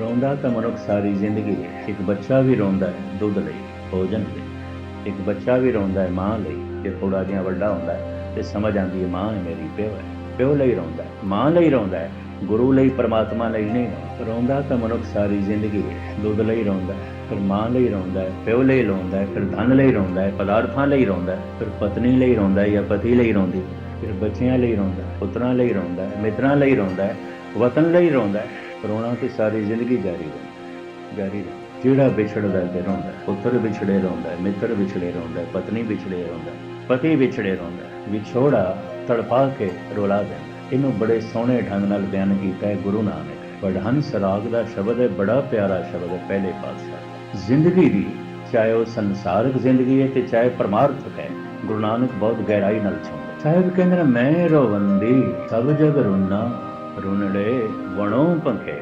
ਰੋਂਦਾ ਤਾਂ ਮਨੁੱਖ ਸਾਰੀ ਜ਼ਿੰਦਗੀ ਇੱਕ ਬੱਚਾ ਵੀ ਰੋਂਦਾ ਹੈ ਦੁੱਧ ਲਈ ਭੋਜਨ ਲਈ ਇੱਕ ਬੱਚਾ ਵੀ ਰੋਂਦਾ ਹੈ ਮਾਂ ਲਈ ਜੇ ਥੋੜਾ ਜਿਹਾ ਵੱਡਾ ਹੁੰਦਾ ਹੈ ਤੇ ਸਮਝ ਆਉਂਦੀ ਹੈ ਮਾਂ ਹੈ ਮੇਰੀ ਪਿਓ ਹੈ ਪਿਓ ਲਈ ਰੋਂਦਾ ਹੈ ਮਾਂ ਲਈ ਰੋਂਦਾ ਹੈ ਗੁਰੂ ਲਈ ਪਰਮਾਤਮਾ ਲਈ ਨਹੀਂ ਰੋਂਦਾ। ਤਾਂ ਮਨੁੱਖ ਸਾਰੀ ਜ਼ਿੰਦਗੀ ਦੁੱਧ ਲਈ ਰੋਂਦਾ ਹੈ ਫਿਰ ਮਾਂ ਲਈ ਰੋਂਦਾ ਹੈ ਪਿਓ ਲਈ ਰੋਂਦਾ ਹੈ ਫਿਰ ਧਨ ਲਈ ਰੋਂਦਾ ਹੈ ਪਦਾਰਥਾਂ ਲਈ ਰੋਂਦਾ ਹੈ ਫਿਰ ਪਤਨੀ ਲਈ ਰੋਂਦਾ ਹੈ ਜਾਂ ਪਤੀ ਲਈ ਰੋਂਦੀ ਫਿਰ ਬੱਚਿਆਂ ਲਈ ਰੋਂਦਾ ਹੈ ਪੁੱਤਰਾਂ ਲਈ ਰੋਂਦਾ ਹੈ ਮਿੱਤਰਾਂ ਲਈ ਰੋਂਦਾ ਹੈ ਵਤਨ ਲਈ ਰੋਂਦਾ ਹੈ ਰੋਣਾ ਤੇ ਸਾਰੀ ਜ਼ਿੰਦਗੀ ਜਾਰੀ ਰਹਿੰਦਾ ਜਾਰੀ ਰਹਿੰਦਾ ਜਿਹੜਾ ਵਿਛੜਦਾ ਤੇ ਰੋਂਦਾ, ਪੁੱਤਰ ਵਿਛੜੇ ਰੋਂਦਾ, ਮਿੱਤਰ ਵਿਛੜੇ ਰੋਂਦਾ, ਪਤਨੀ ਵਿਛੜੇ ਰੋਂਦਾ, ਪਤੀ ਵਿਛੜੇ ਰੋਂਦਾ, ਵਿਛੋੜਾ ਤੜਪਾ ਕੇ ਰੋਲਾ ਦਿੰਦਾ। ਇਹਨੂੰ ਬੜੇ ਸੋਹਣੇ ਢੰਗ ਨਾਲ ਬਿਆਨ ਕੀਤਾ ਹੈ ਗੁਰੂ ਨਾਨਕ। ਵਡਹੰਸ ਰਾਗ ਦਾ ਸ਼ਬਦ ਹੈ, ਬੜਾ ਪਿਆਰਾ ਸ਼ਬਦ ਹੈ, ਪਹਿਲੇ ਪਾਤਸ਼ਾਹ ਜ਼ਿੰਦਗੀ ਦੀ, ਚਾਹੇ ਉਹ ਸੰਸਾਰਿਕ ਜ਼ਿੰਦਗੀ ਹੈ ਤੇ ਚਾਹੇ ਪਰਮਾਰਥਕ ਹੈ, ਗੁਰੂ ਨਾਨਕ ਬਹੁਤ ਗਹਿਰਾਈ ਨਾਲ ਚਾਹੁੰਦਾ ਸਾਹਿਬ ਕਹਿੰਦੇ ਨੇ, ਮੈਂ ਰੋਵੰਦੀ, ਸਭ ਜਗ ਰੋਣਾ ਰੁਨੜੇ ਵਣੋਂ ਪੰਖੇ